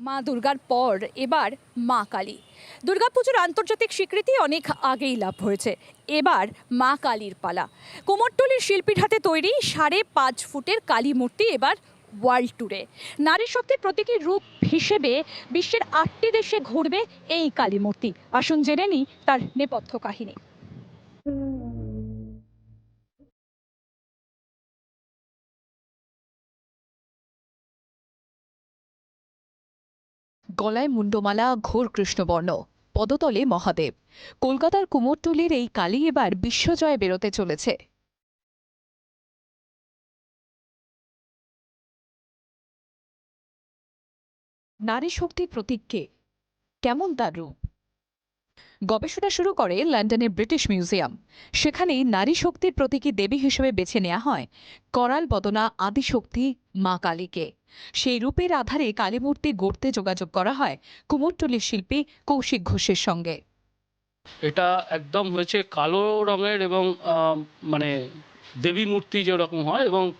মা দুর্গার পর এবার মা কালী। দুর্গাপুজোর আন্তর্জাতিক স্বীকৃতি অনেক আগেই লাভ হয়েছে। এবার মা কালীর পালা। কোমরটুলির শিল্পীর হাতে তৈরি সাড়ে পাঁচ ফুটের কালী মূর্তি এবার ওয়ার্ল্ড ট্যুরে নারী শক্তির প্রতীকী রূপ হিসেবে বিশ্বের আটটি দেশে ঘুরবে এই কালী মূর্তি। আসুন জেনে নিই তার নেপথ্য কাহিনী। গলায় মুন্ডমালা, ঘোর কৃষ্ণবর্ণ। পদতলে মহাদেব। কলকাতার কুমোরটুলির এই কালী এবার বিশ্বজয়ে বেরোতে চলেছে। নারী শক্তির প্রতীককে কেমন তার রূপ? গবেষণা শুরু করে লন্ডনের ব্রিটিশ মিউজিয়াম। সেখানেই নারী শক্তির প্রতীকী দেবী হিসেবে বেছে নেওয়া হয় করাল বদনা আদিশক্তি মা কালীকে। সেই রূপের আধারে কালীমূর্তি গড়তে যোগাযোগ করা হয় কুমোরটুলির শিল্পী কৌশিক ঘোষের সঙ্গে। এটা একদম হয়েছে কালো রঙের এবং মানে দেবী মূর্তি যেরকম হয় এবং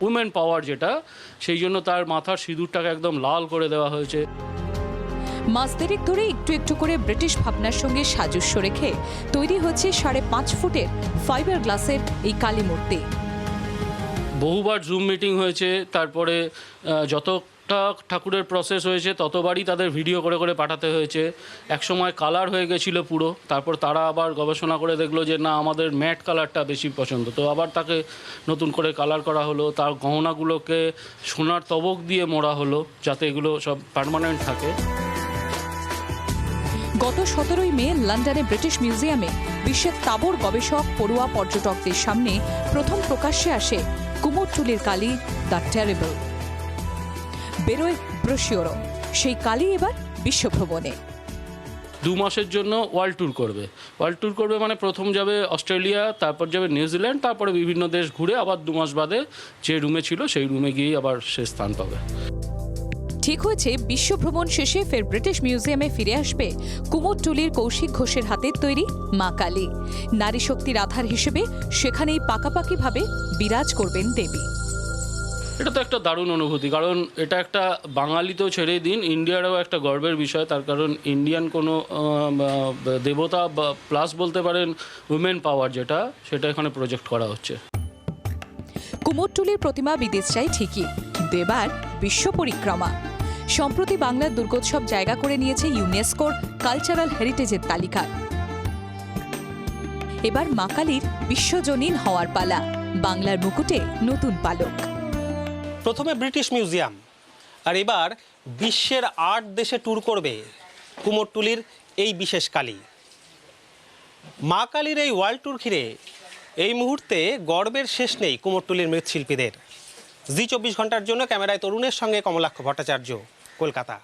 উমেন পাওয়ার যেটা, সেই জন্য তার মাথার সিঁদুরটাকে একদম লাল করে দেওয়া হয়েছে। মাস দেড়েক ধরে একটু একটু করে ব্রিটিশ ভাবনার সঙ্গে সাজস্য রেখে তৈরি হচ্ছে সাড়ে পাঁচ ফুটের ফাইবার গ্লাসের এই কালী মূর্তি। বহুবার জুম মিটিং হয়েছে, তারপরে যতটা ঠাকুরের প্রসেস হয়েছে, ততবারই তাদের ভিডিও করে করে পাঠাতে হয়েছে। একসময় কালার হয়ে গেছিল পুরো, তারপর তারা আবার গবেষণা করে দেখল যে না, আমাদের ম্যাট কালারটা বেশি পছন্দ। তো আবার তাকে নতুন করে কালার করা হলো, তার গহনাগুলোকে সোনার তবক দিয়ে মোড়া হলো, যাতে এগুলো সব পার্মানেন্ট থাকে। গত সতেরোই মে লন্ডনে ব্রিটিশ মিউজিয়ামে বিশ্বের তাবর গবেষক, পড়ুয়া পর্যটকদের সামনে প্রথম প্রকাশ্যে আসে কুমোরটুলির কালী, দ্য টেরেবল। বেরোয় ব্রোশিওরো, সেই কালী এবার বিশ্বভ্রমণে। দু মাসের জন্য ওয়ার্ল্ড ট্যুর করবে। ওয়ার্ল্ড ট্যুর করবে মানে প্রথম যাবে অস্ট্রেলিয়া, তারপর যাবে নিউজিল্যান্ড তারপরে বিভিন্ন দেশ ঘুরে আবার দু মাস বাদে যে রুমে ছিল সেই রুমে গিয়েই আবার সে স্থান পাবে। ঠিক হয়েছে বিশ্বভ্রমণ শেষে ফের ব্রিটিশ মিউজিয়ামে ফিরে আসবে কুমোরটুলির কৌশিক ঘোষের হাতের তৈরি মা কালী। নারী শক্তির আধার হিসেবে সেখানেই পাকাপাকিভাবে বিরাজ করবেন দেবী। এটা তো একটা দারুণ অনুভূতি কারণ এটা একটা বাঙালি তো ছেড়ে দিন ইন্ডিয়ারও একটা গর্বের বিষয় তার কারণ ইন্ডিয়ান কোনো দেবতা বা প্লাস বলতে পারেন উইমেন পাওয়ার যেটা সেটা এখানে প্রজেক্ট করা হচ্ছে। কুমোরটুলির প্রতিমা বিদেশ চাই ঠিকই কিন্তু এবার বিশ্ব পরিক্রমা। সম্প্রতি বাংলার দুর্গোৎসব জায়গা করে নিয়েছে ইউনেস্কোর কালচারাল হেরিটেজের তালিকা। এবার মাকালির বিশ্বজনীন হওয়ার পালা, বাংলার মুকুটে নতুন পালক। প্রথমে ব্রিটিশ মিউজিয়াম, আর এবার বিশ্বের আট দেশে ট্যুর করবে কুমোরটুলির এই বিশেষ কালী। মা কালীর এই ওয়ার্ল্ড ট্যুর ঘিরে এই মুহূর্তে গর্বের শেষ নেই কুমোরটুলির মৃৎশিল্পীদের। জি চব্বিশ ঘণ্টার জন্য ক্যামেরায় তরুণের সঙ্গে কমলাক্ষ ভট্টাচার্য কলকাতা।